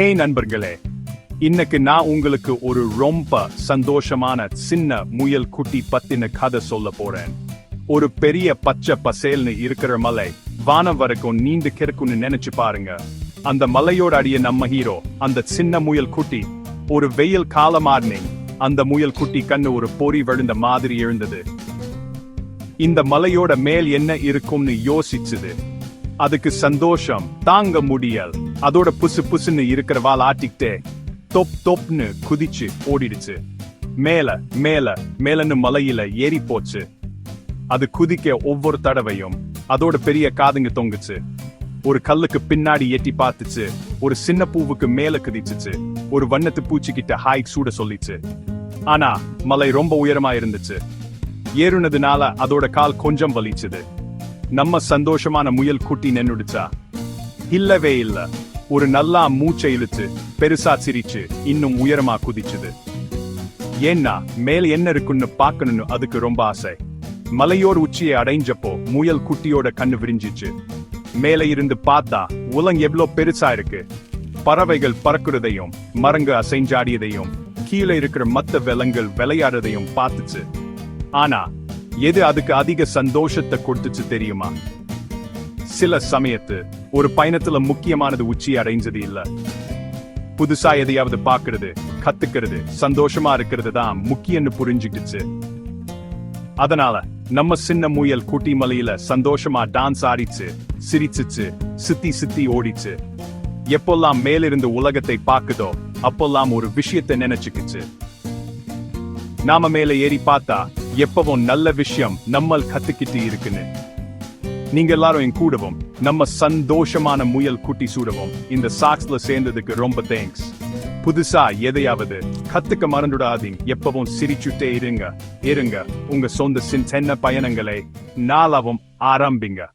ஹே நண்பர்களே இன்னைக்கு நான் உங்களுக்கு ஒரு ரொம்ப சந்தோஷமான சின்ன முயல் குட்டி பத்தின கதை சொல்ல போறேன். ஒரு பெரிய பச்சை பசேல்னு இருக்கிற மலை வானம் வரைக்கும் நீண்டு கிடக்கும்னு நினைச்சு பாருங்க. அந்த மலையோட அடிய நம்ம ஹீரோ அந்த சின்ன முயல் குட்டி ஒரு வெயில் காலமாடினேன் அந்த முயல் குட்டி கண்ணு ஒரு பொறி விழுந்த மாதிரி எழுந்தது. இந்த மலையோட மேல் என்ன இருக்கும்னு யோசிச்சுது. அதுக்கு சந்தோஷம் தாங்க முடியல். அதோட புசு புசுன்னு இருக்கிற வால் ஆட்டிக்கிட்டே தொப் தொப்னு குதிச்சு ஓடிடுச்சு. மேல மேல மேலன்னு மலையில ஏறி போச்சு. அது குதிக்க ஒவ்வொரு தடவையும் அதோட பெரிய காதுங்க தொங்குச்சு. ஒரு கல்லுக்கு பின்னாடி எட்டி பார்த்துச்சு. ஒரு சின்ன பூவுக்கு மேல குதிச்சுச்சு. ஒரு வண்ணத்து பூச்சிக்கிட்ட ஹாய் சூட சொல்லிச்சு. ஆனா மலை ரொம்ப உயரமா இருந்துச்சு. ஏறுனதுனால அதோட கால் கொஞ்சம் வலிச்சுது. நம்ம சந்தோஷமான முயல் குட்டி நின்னுடுச்சா? இல்லவே இல்ல. ஒரு நல்லா மூச்சை இழுத்து பெருசா சிரிச்சு இன்னும் உயரமா குதிச்சுது. ஏன்னா மேல என்ன இருக்குன்னு பார்க்கணும்னு அதுக்கு ரொம்ப ஆசை. மலையோர் உச்சியை அடைஞ்சப்போ முயல் குட்டியோட கண்ணு விரிஞ்சிச்சு. மேலே இருந்து பார்த்தா உலங் எவ்வளோ பெருசா இருக்கு. பறவைகள் பறக்கிறதையும் மரங்க அசைஞ்சாடியதையும் கீழே இருக்கிற மத்த விலங்குகள் விளையாடுறதையும் பார்த்துச்சு. ஆனா எது அதுக்கு அதிக சந்தோஷத்தை கொடுத்துச்சு தெரியுமா? சில சமயத்து ஒரு பயணத்துல முக்கியமானது உச்சி அடைஞ்சது இல்ல. புதுசா எதையாவது பாக்குறது கத்துக்கிறது சந்தோஷமா இருக்கிறது தான் முக்கியம்னு புரிஞ்சுக்கிச்சு. அதனால நம்ம சின்ன முயல் குட்டி மலையில சந்தோஷமா டான்ஸ் ஆடிச்சு சிரிச்சுச்சு சித்தி சித்தி ஓடிச்சு. எப்பெல்லாம் மேலிருந்து உலகத்தை பாக்குதோ அப்பெல்லாம் ஒரு விஷயத்தை நினைச்சுக்குச்சு. நாம மேல ஏறி பார்த்தா எப்பவும் நல்ல விஷயம் நம்மள் கத்துக்கிட்டு இருக்குன்னு. நீங்க எல்லாரும் என் கூடவும் நம்ம சந்தோஷமான முயல் குட்டி சூடவும் இந்த சாக்ஸ்ல சேர்ந்ததுக்கு ரொம்ப தேங்க்ஸ் புதுசா எதையாவது கத்துக்க மறந்துடாதீங்க எப்பவும் சிரிச்சுட்டே இருங்க. இருங்க உங்க சொந்த சின்ன பயணங்களை நாளாவும் ஆரம்பிங்க.